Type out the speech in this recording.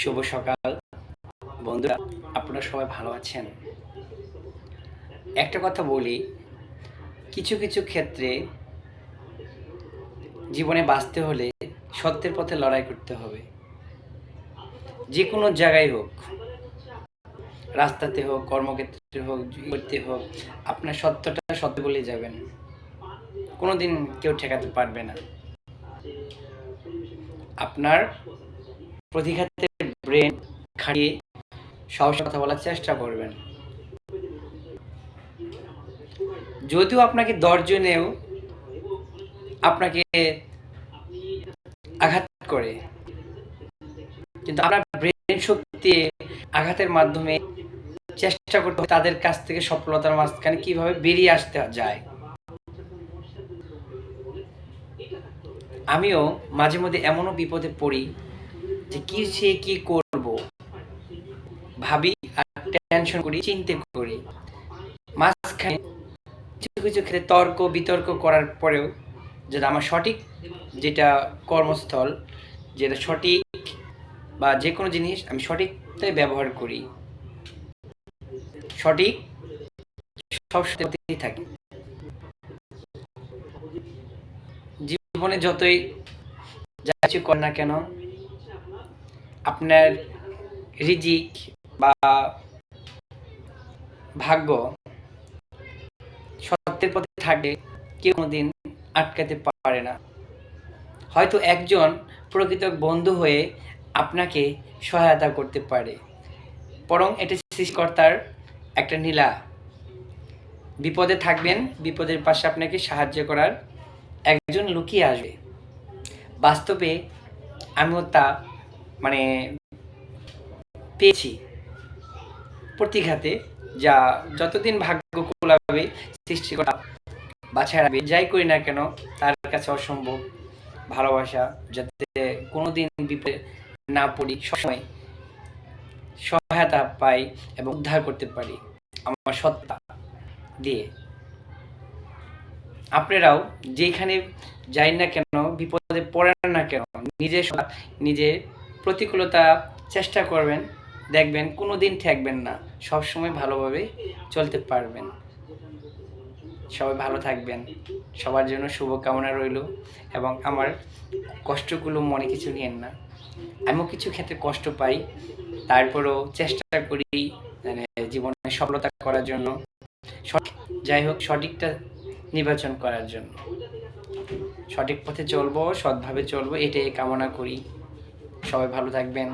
শুভ সকাল। বন্ধুরা, আপনারা সবাই ভালো আছেন? একটা কথা বলি, কিছু কিছু ক্ষেত্রে জীবনে বাঁচতে হলে সত্যের পথে লড়াই করতে হবে। যে কোনো জায়গায় হোক, রাস্তাতে হোক, কর্মক্ষেত্রে হোক করতে হোক, আপনার সত্যটা সত্য বলে যাবেন। কোনোদিন কেউ ঠেকাতে পারবে না। আপনার প্রতিঘাতে ব্রেন খাটিয়ে সহসা কথা বলার চেষ্টা করবেন। যদিও আপনাকে দশজনেও আপনাকে আঘাত করে, কিন্তু আপনার ব্রেন শক্তি আঘাতের মাধ্যমে চেষ্টা করতে তাদের কাছ থেকে সফলতার মাঝখানে কীভাবে বেরিয়ে আসতে যায়। আমিও মাঝে মধ্যে এমনও বিপদে পড়ি যে কি সে কি করব? ভাবি আর টেনশন করি, চিন্তা করি। মাঝখানে কিছু কিছু ক্ষেত্রে তর্ক, বিতর্ক করার পরেও যেটা আমার সঠিক যেটা কর্মস্থল, যেটা সঠিক বা যে কোনো জিনিস আমি সঠিকটাই ব্যবহার করি। সঠিক সব থাকি। জীবনে যতই যা কিছু কর না কেন আপনার রিজিক বা ভাগ্য সত্যের পথে থাকে, কেউ কোনোদিন আটকাতে পারে না। হয়তো একজন প্রকৃত বন্ধু হয়ে আপনাকে সহায়তা করতে পারে। বরং এটা সৃষ্টিকর্তার একটা নীলা। বিপদে থাকবেন, বিপদের পাশে আপনাকে সাহায্য করার একজন লুকিয়ে আসবে। বাস্তবে আমিও তা মানে পেয়েছি প্রতিঘাতে, যা যতদিন ভাগ্য কোলাবে করা বাছাই রাখবে, যাই করি না কেন, তার কাছে অসম্ভব ভালোবাসা, যাতে কোনোদিন বিপদে না পড়ি, সবসময় সহায়তা পাই এবং উদ্ধার করতে পারি আমার সত্তা দিয়ে। আপনারাও যেখানে যাই না কেন, বিপদে পড়েন না কেন, নিজের নিজের প্রতিকূলতা চেষ্টা করবেন, দেখবেন কোনো দিন ঠেকবেন না সব সময় ভালোভাবে চলতে পারবেন। সবাই ভালো থাকবেন, সবার জন্য শুভকামনা রইল এবং আমার কষ্টগুলো মনে কিছু নিয়েন না। আমিও কিছু ক্ষেত্রে কষ্ট পাই, তারপরেও চেষ্টা করি মানে জীবনে সফলতা করার জন্য যাই হোক, সঠিকটা নির্বাচন করার জন্য। সঠিক পথে চলবো, সৎভাবে চলবো, এটাই কামনা করি। সবাই ভালো থাকবেন।